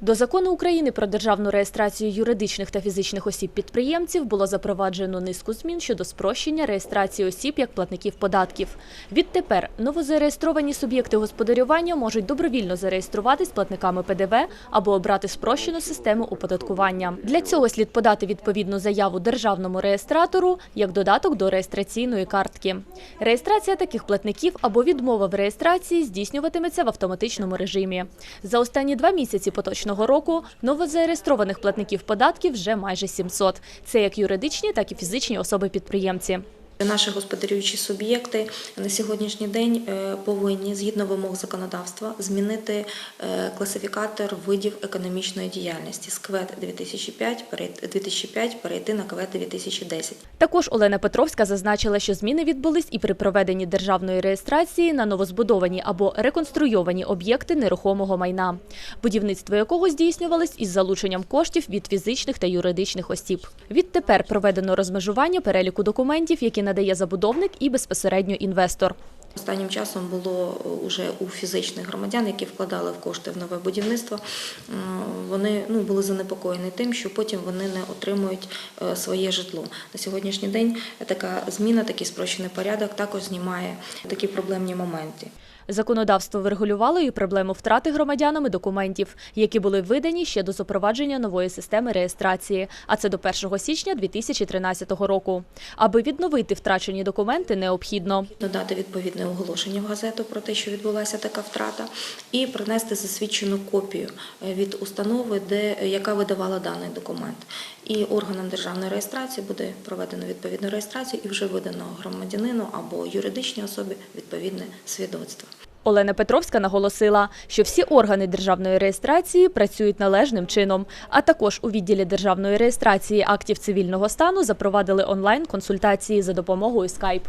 До закону України про державну реєстрацію юридичних та фізичних осіб підприємців було запроваджено низку змін щодо спрощення реєстрації осіб як платників податків. Відтепер новозареєстровані суб'єкти господарювання можуть добровільно зареєструватись платниками ПДВ або обрати спрощену систему оподаткування. Для цього слід подати відповідну заяву державному реєстратору як додаток до реєстраційної картки. Реєстрація таких платників або відмова в реєстрації здійснюватиметься в автоматичному режимі. За останні два місяці поточного року новозареєстрованих платників податків вже майже 700. Це як юридичні, так і фізичні особи-підприємці. Наші господарюючі суб'єкти на сьогоднішній день е, повинні згідно вимог законодавства змінити е, класифікатор видів економічної діяльності з КВЕД 2005 перейти- 2005 перейти на КВЕД 2010. Також Олена Петровська зазначила, що зміни відбулись і при проведенні державної реєстрації на новозбудовані або реконструйовані об'єкти нерухомого майна, будівництво якого здійснювалось із залученням коштів від фізичних та юридичних осіб. Відтепер проведено розмежування переліку документів, які надає забудовник і безпосередньо інвестор. Останнім часом було уже у фізичних громадян, які вкладали в кошти в нове будівництво. Вони ну були занепокоєні тим, що потім вони не отримують е, своє житло. На сьогоднішній день така зміна, такий спрощений порядок також знімає такі проблемні моменти. Законодавство врегулювало і проблему втрати громадянами документів, які були видані ще до запровадження нової системи реєстрації, а це до 1 січня 2013 року. Аби відновити втрачені документи, необхідно Додати відповідне оголошення в газету про те, що відбулася така втрата, і принести засвідчену копію е, від установи, де яка видавала даний документ. І органам державної реєстрації буде проведено відповідну реєстрацію і вже видано громадянину або юридичній особі відповідне свідоцтво. Олена Петровська наголосила, що всі органи державної реєстрації працюють належним чином. А також у відділі державної реєстрації актів цивільного стану запровадили онлайн консультації за допомогою Skype.